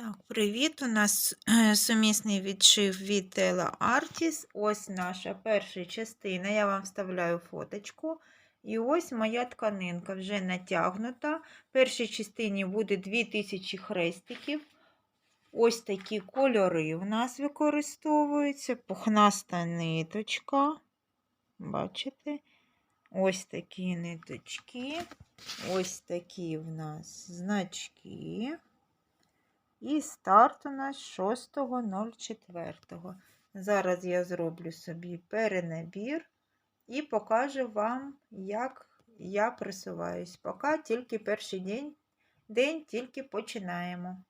Так, привіт! У нас е, сумісний відшив від Tela Artis. Ось наша перша частина. Я вам вставляю фоточку. І ось моя тканинка вже натягнута. В першій частині буде 2000 хрестиків. Ось такі кольори у нас використовуються. Пухнаста ниточка. Бачите? Ось такі ниточки. Ось такі в нас значки. І старт у нас 6.04. Зараз я зроблю собі перенабір і покажу вам, як я просуваюсь. Поки тільки перший день, день тільки починаємо.